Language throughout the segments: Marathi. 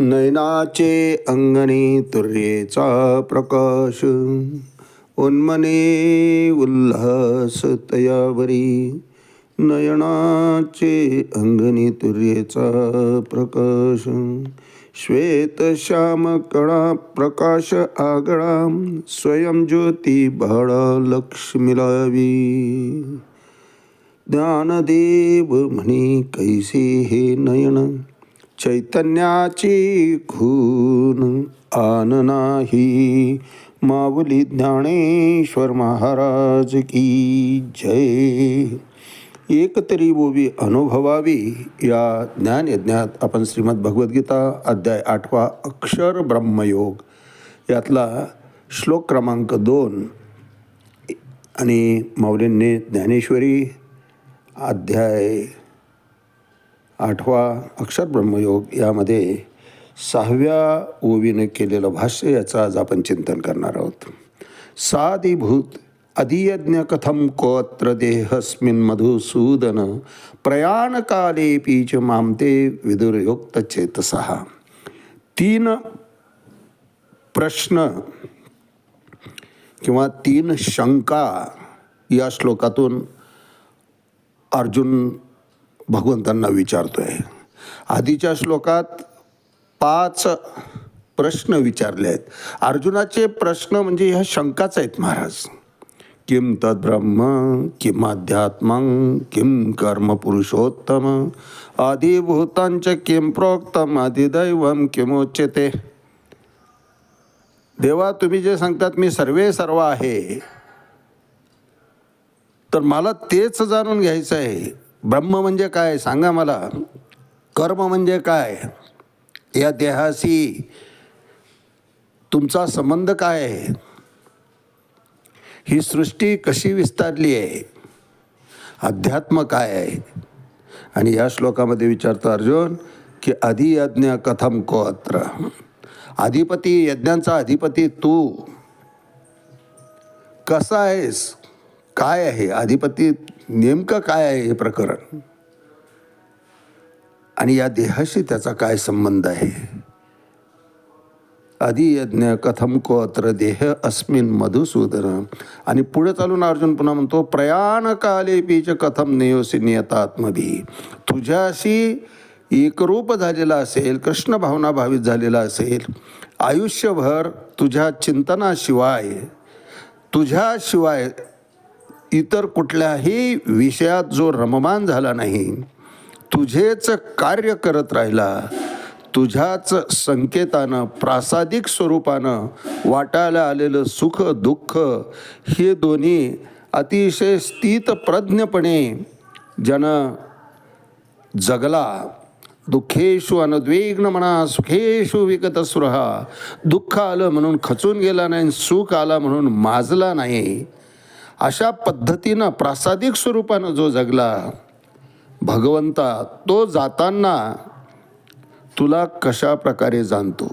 नयनाचे अंगणी तुर्येचा प्रकाश. उन्मने उल्हास तयावरी नयनाचे अंगणी तुर्येचा प्रकाश. श्वेत श्याम कणा प्रकाश आगळा स्वयं ज्योती बाळा लक्ष्मीलावी ज्ञानदेव म्हणे कैसे हे नयन? चैतन्याची खून आन नाही. माऊली ज्ञानेश्वर महाराज की जय. एकतरी बोबी अनुभवावी. या ज्ञानयज्ञात आपण श्रीमद भगवद्गीता अध्याय आठवा अक्षर ब्रह्मयोग. यातला श्लोक क्रमांक दोन. आणि माऊलींनी ज्ञानेश्वरी अध्याय आठवा अक्षर ब्रह्मयोग यामध्ये सहाव्या ओवीने केलेलं भाष्य याचं आज आपण चिंतन करणार आहोत. साधिभूत अधियज्ञ कथम कोत्र देहस्मिन मधुसूदन प्रयाणकाले पीच मामते विदुरयुक्त चेतसहा तीन प्रश्न किंवा तीन शंका या श्लोकातून अर्जुन भगवंतांना विचारतोय. आधीच्या श्लोकात पाच प्रश्न विचारले आहेत. अर्जुनाचे प्रश्न म्हणजे ह्या शंकाच आहेत महाराज. किम तद्ब्रह्म किम अध्यात्म किम कर्म पुरुषोत्तम आदिभूतांच किम प्रोक्तम आदिदैवम किमोच्यते? देवा तुम्ही जे सांगतात मी सर्वे सर्व आहे. तर मला तेच जाणून घ्यायचं आहे ब्रह्म म्हणजे काय? सांगा मला. कर्म म्हणजे काय? या देहाशी तुमचा संबंध काय आहे? ही सृष्टी कशी विस्तारली आहे? अध्यात्म काय आहे? आणि या श्लोकामध्ये विचारतो अर्जुन की अधियज्ञ कथम को अत्र अधिपती यज्ञांचा अधिपती तू. कसा आहेस? काय आहे? अधिपती नेमकं काय आहे हे प्रकरण? आणि या देहाशी त्याचा काय संबंध आहे? अधियज्ञ कथम को अत्र देह अस्मिन मधुसूदन? आणि पुढे चालून अर्जुन पुन्हा म्हणतो प्रयाण काले पीच कथम नेयोसी नियतात्मभी? तुझ्याशी एकरूप झालेला असेल कृष्ण भावना भावित झालेला असेल आयुष्यभर तुझ्या चिंतनाशिवाय तुझ्याशिवाय इतर कुठल्याही विषयात जो रममान झाला नाही तुझेच कार्य करत राहिला तुझ्याच संकेतानं प्रासादिक स्वरूपानं वाटायला आलेलं सुख दुःख हे दोन्ही अतिशय स्थितप्रज्ञपणे ज्यानं जगला. दुःखेषु अनद्वेग्न म्हणा सुखेषु विकतस्पृहा दुःख आलं म्हणून खचून गेला नाही सुख आला म्हणून माजला नाही. अशा पद्धतीनं प्रासादिक स्वरूपानं जो जगला भगवंता तो जाताना तुला कशा प्रकारे जाणतो?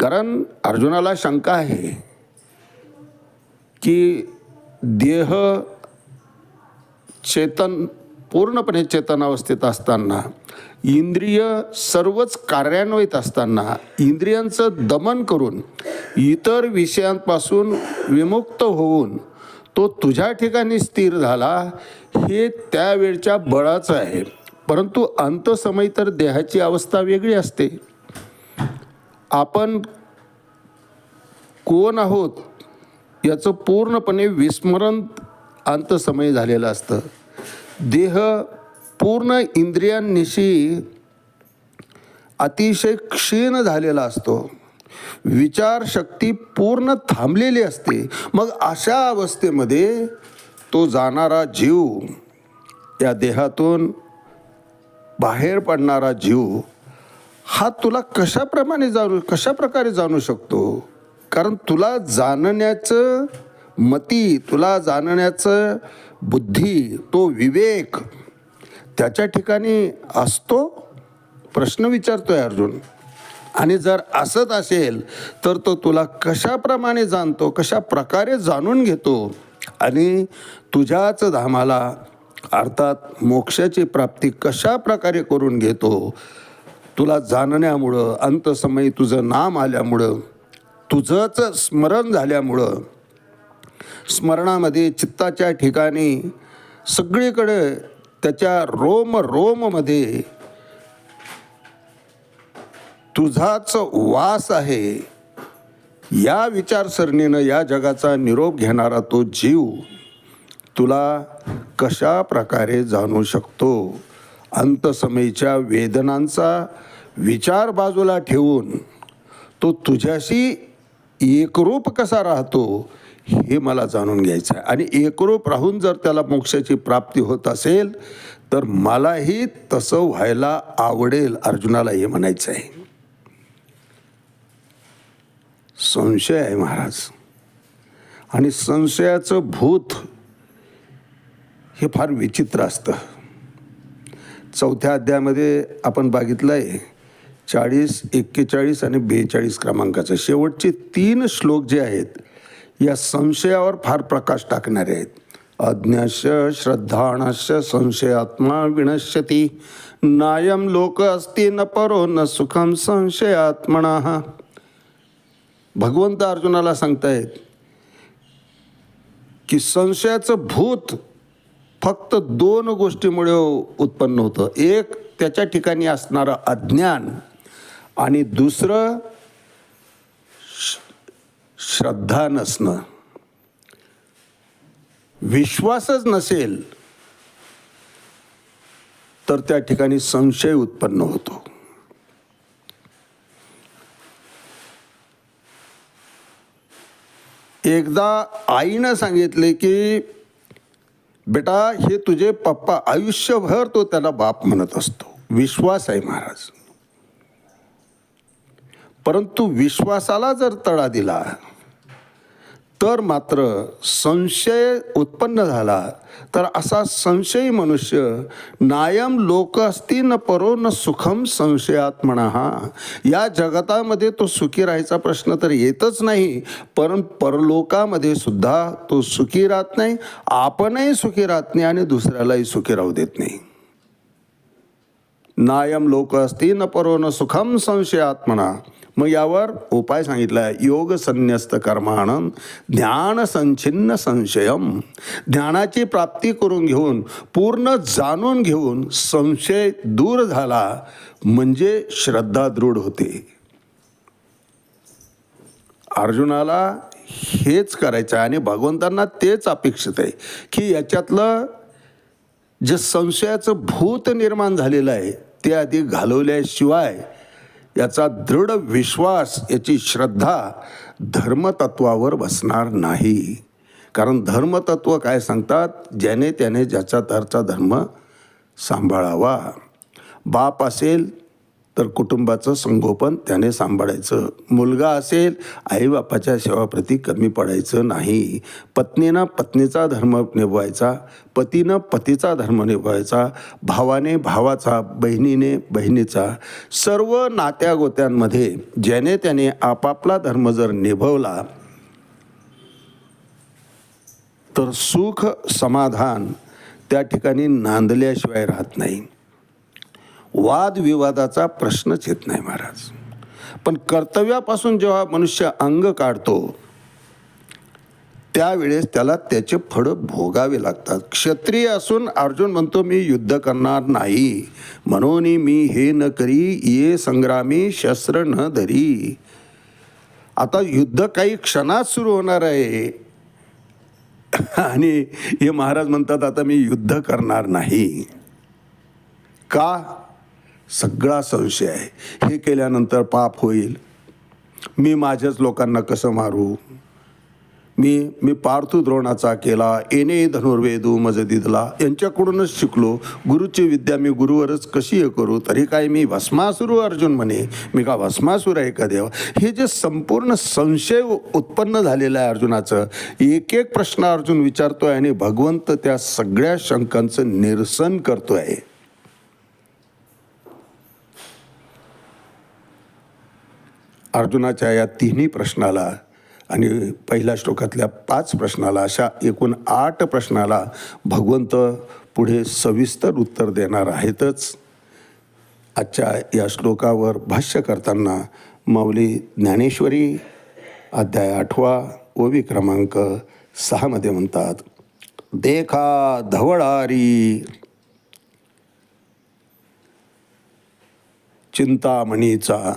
कारण अर्जुनाला शंका आहे की देह चेतन पूर्णपणे चेतनावस्थेत असताना इंद्रिय सर्वच कार्यान्वित असताना इंद्रियांचं दमन करून इतर विषयांपासून विमुक्त होऊन तो तुझ्या ठिकाणी स्थिर झाला हे त्यावेळच्या बळाचं आहे. परंतु अंतसमय तर देहाची अवस्था वेगळी असते. आपण कोण आहोत याचं पूर्णपणे विस्मरण अंतसमय झालेलं असतं. देह पूर्ण इंद्रियांनिशी अतिशय क्षीण झालेला असतो. विचारशक्ती पूर्ण थांबलेली असते. मग अशा अवस्थेमध्ये तो जाणारा जीव या देहातून बाहेर पडणारा जीव हा तुला कशाप्रमाणे जाणू कशा प्रकारे जाणू शकतो? कारण तुला जाणण्याचं मती तुला जाणण्याचं बुद्धी तो विवेक त्याच्या ठिकाणी असतो? प्रश्न विचारतोय अर्जुन. आणि जर असत असेल तर तो तुला कशाप्रमाणे जाणतो कशा प्रकारे जाणून घेतो? आणि तुझ्याच धामाला अर्थात मोक्षाची प्राप्ती कशा प्रकारे करून घेतो? तुला जाणण्यामुळं अंतसमयी तुझं नाम आल्यामुळं तुझंच स्मरण झाल्यामुळं स्मरणामध्ये चित्ताच्या ठिकाणी सगळीकडे त्याच्या रोम रोममध्ये तुझाच वास आहे. या विचारसरणीनं या जगाचा निरोप घेणारा तो जीव तुला कशा प्रकारे जाणू शकतो? अंतसमयीच्या वेदनांचा विचार बाजूला ठेवून तो तुझ्याशी एकरूप कसा राहतो हे मला जाणून घ्यायचं आहे आणि एकरूप राहून जर त्याला मोक्षाची प्राप्ती होत असेल तर मलाही तसं व्हायला आवडेल अर्जुनाला हे म्हणायचं आहे संशय आहे महाराज. आणि संशयाचं भूत हे फार विचित्र असतं. चौथ्या अध्यायामध्ये आपण बघितलं आहे चाळीस एक्केचाळीस आणि बेचाळीस क्रमांकाचं. शेवटचे तीन श्लोक जे आहेत या संशयावर फार प्रकाश टाकणारे आहेत. अज्ञश श्रद्धाणश संशयात्मा विनश्यती नायम लोक अस्ति न परो न सुखम संशयात्मना. भगवंत अर्जुनाला सांगतायत की संशयाचं भूत फक्त दोन गोष्टीमुळे उत्पन्न होतं. एक त्याच्या ठिकाणी असणारं अज्ञान आणि दुसरं श्रद्धा नसणं. विश्वासच नसेल तर त्या ठिकाणी संशय उत्पन्न होतो. एकदा आईनं सांगितले की बेटा हे तुझे पप्पा आयुष्यभर तो त्याला बाप म्हणत असतो. विश्वास आहे महाराज. परंतु विश्वासाला जर तडा दिला तर मात्र संशय उत्पन्न झाला. तर असा संशयी मनुष्य नायम लोक असती न परो न सुखम संशयात्मना हा या जगतामध्ये तो सुखी राहायचा प्रश्न तर येतच नाही परं परलोकामध्ये सुद्धा तो सुखी राहत नाही आपणही सुखी राहत नाही आणि दुसऱ्यालाही सुखी राहू देत नाही. नायम लोक असती न परो न सुखम संशयात म्हणा. मग यावर उपाय सांगितला आहे योग संन्यस्त कर्मानंद ज्ञान संचिन्न संशयम ज्ञानाची प्राप्ती करून घेऊन पूर्ण जाणून घेऊन संशय दूर झाला म्हणजे श्रद्धा दृढ होते. अर्जुनाला हेच करायचं आहे आणि भगवंतांना तेच अपेक्षित आहे की याच्यातलं जे संशयाचं भूत निर्माण झालेलं आहे ते आधी घालवल्याशिवाय याचा दृढ विश्वास याची श्रद्धा धर्मतत्वावर बसणार नाही. कारण धर्मतत्व काय सांगतात? ज्याने त्याने ज्याचा त्याचा धर्म सांभाळावा. बाप असेल तर कुटुंबाचं संगोपन त्याने सांभाळायचं. मुलगा असेल आईबापाच्या सेवाप्रती कमी पडायचं नाही. पत्नीनं पत्नीचा धर्म निभवायचा पतीनं पतीचा धर्म निभवायचा भावाने भावाचा बहिणीने बहिणीचा. सर्व नात्यागोत्यांमध्ये ज्याने त्याने आपापला धर्म जर निभवला तर सुख समाधान त्या ठिकाणी नांदल्याशिवाय राहत नाही. वादविवादाचा प्रश्नच येत नाही महाराज. पण कर्तव्यापासून जेव्हा मनुष्य अंग काढतो त्यावेळेस त्याला त्याचे फळं भोगावे लागतात. क्षत्रिय असून अर्जुन म्हणतो मी युद्ध करणार नाही. म्हणून मी हे न करी ये संग्रामी शस्त्र न धरी. आता युद्ध काही क्षणात सुरू होणार आहे. आणि हे महाराज म्हणतात आता मी युद्ध करणार नाही. का? सगळा संशय आहे. हे केल्यानंतर पाप होईल. मी माझ्याच लोकांना कसं मारू? मी मी पार्थू द्रोणाचा केला एने धनुर्वेदू मजदिदला यांच्याकडूनच शिकलो. गुरुची विद्या मी गुरुवरच कशी हे करू? तरी काय मी भस्मासुरू अर्जुन म्हणे. मी का भस्मासूर आहे का देव? हे जे संपूर्ण संशय उत्पन्न झालेलं आहे अर्जुनाचं एक एक प्रश्न अर्जुन विचारतो आहे आणि भगवंत त्या सगळ्या शंकांचं निरसन करतो आहे अर्जुनाच्या या तिन्ही प्रश्नाला आणि पहिल्या श्लोकातल्या पाच प्रश्नाला अशा एकूण आठ प्रश्नाला भगवंत पुढे सविस्तर उत्तर देणार आहेतच. आजच्या या श्लोकावर भाष्य करताना माऊली ज्ञानेश्वरी अध्याय आठवा ओवी क्रमांक सहामध्ये म्हणतात देखा धवळारी चिंतामणीचा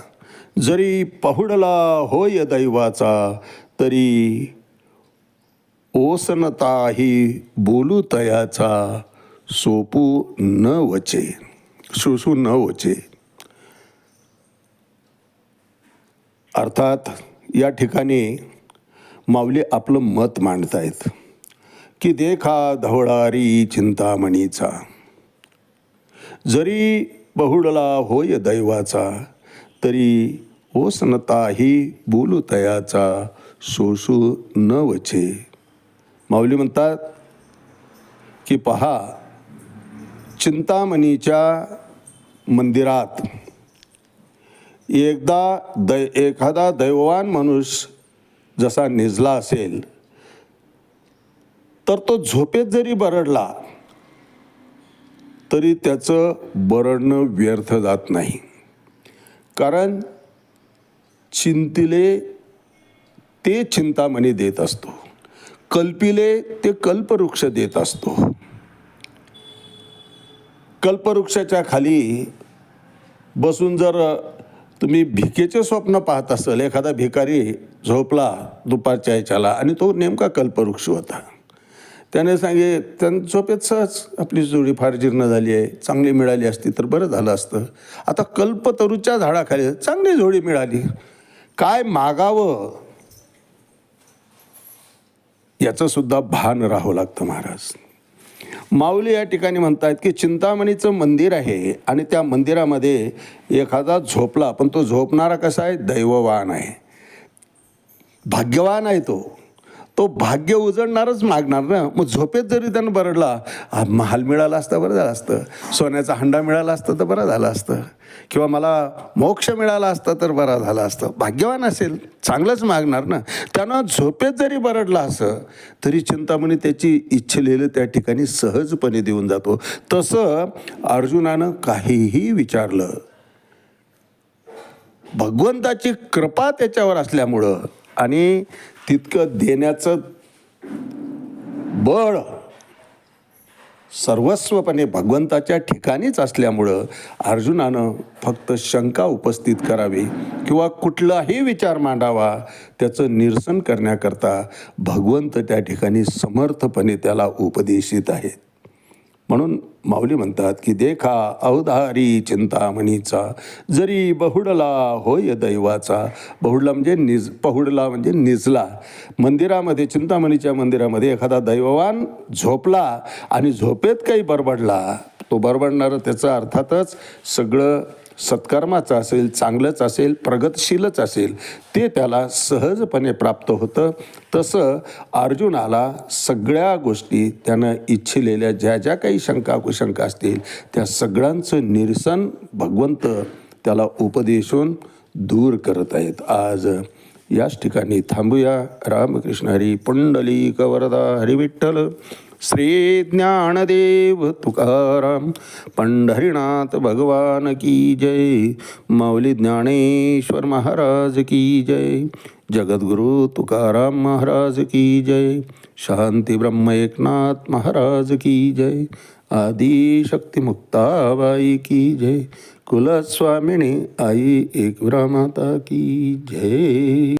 जरी पहुडला होय दैवाचा तरी ओसनताही बोलू तयाचा सोपू न वचे सुसू न वचे. अर्थात या ठिकाणी माऊली आपलं मत मांडतायत की देखा धवळारी चिंतामणीचा. जरी बहुडला होय दैवाचा तरी ओसनताही बोलू तयाचा सोसू न वचे. माऊली म्हणतात की पहा चिंतामणीच्या मंदिरात एकदा दै एखादा दैववान माणूस जसा निजला असेल तर तो झोपेत जरी बरडला तरी त्याचं बरडणं व्यर्थ जात नाही. कारण चिंतिले ते चिंतामणी देत असतो. कल्पिले ते कल्पवृक्ष देत असतो. कल्पवृक्षाच्या खाली बसून जर तुम्ही भिकेचे स्वप्न पाहत असाल एखादा भिकारी झोपला दुपारच्या याच्याला आणि तो नेमका कल्पवृक्ष होता. त्याने सांगे त्यां झोपेत सहज आपली जोडी फार जीर्ण झाली आहे. चांगली मिळाली असती तर बरं झालं असतं. आता कल्पतरूच्या झाडाखाली चांगली जोडी मिळाली. काय मागावं? याचं सुद्धा भान राहावं लागतं महाराज. माऊली या ठिकाणी म्हणतात की चिंतामणीचं मंदिर आहे आणि त्या मंदिरामध्ये एखादा झोपला पण तो झोपणारा कसा आहे? दैववान आहे. भाग्यवान आहे तो. तो भाग्य उजळणारच मागणार ना? मग झोपेत जरी त्यानं बरडला हा, महाल मिळाला असता बरं झालं असतं. सोन्याचा हंडा मिळाला असतं तर बरं झालं असतं. किंवा मला मोक्ष मिळाला असता तर बरं झालं असतं. भाग्यवान असेल चांगलंच मागणार ना? त्यानं झोपेत जरी बरडला असं तरी चिंतामणी त्याची इच्छिलेलं त्या ठिकाणी सहजपणे देऊन जातो. तसं अर्जुनानं काहीही विचारलं. भगवंताची कृपा त्याच्यावर असल्यामुळं आणि तितकं देण्याचं बळ सर्वस्वपणे भगवंताच्या ठिकाणीच असल्यामुळं अर्जुनानं फक्त शंका उपस्थित करावी किंवा कुठलाही विचार मांडावा त्याचं निरसन करण्याकरता भगवंत त्या ठिकाणी समर्थपणे त्याला उपदेशित आहेत. म्हणून माऊली म्हणतात की देखा अवधारी चिंतामणीचा जरी बहुडला होय दैवाचा. बहुडला म्हणजे निज पहुडला म्हणजे निजला. मंदिरामध्ये चिंतामणीच्या मंदिरामध्ये एखादा दैववान झोपला आणि झोपेत काही बरबडला तो बरबडणारं त्याचं अर्थातच सगळं सत्कर्माचं असेल चांगलंच असेल प्रगतशीलच असेल ते त्याला सहजपणे प्राप्त होतं. तसं अर्जुनाला सगळ्या गोष्टी त्यानं इच्छिलेल्या ज्या ज्या काही शंका कुशंका असतील त्या सगळ्यांचं निरसन भगवंत त्याला उपदेशून दूर करत आहेत. आज याच ठिकाणी थांबूया. रामकृष्ण हरी पुंडलिक हरी हरिविठ्ठल. श्री ज्ञानदेव तुकाराम पंढरीनाथ भगवान की जय माऊली ज्ञानेश्वर महाराज की जय जगद्गुरु तुकाराम महाराज की जय शांती ब्रह्म एकनाथ महाराज की जय आदिशक्ती मुक्ताबाई की जय कुलस्वामिनी आई एक माता की जय।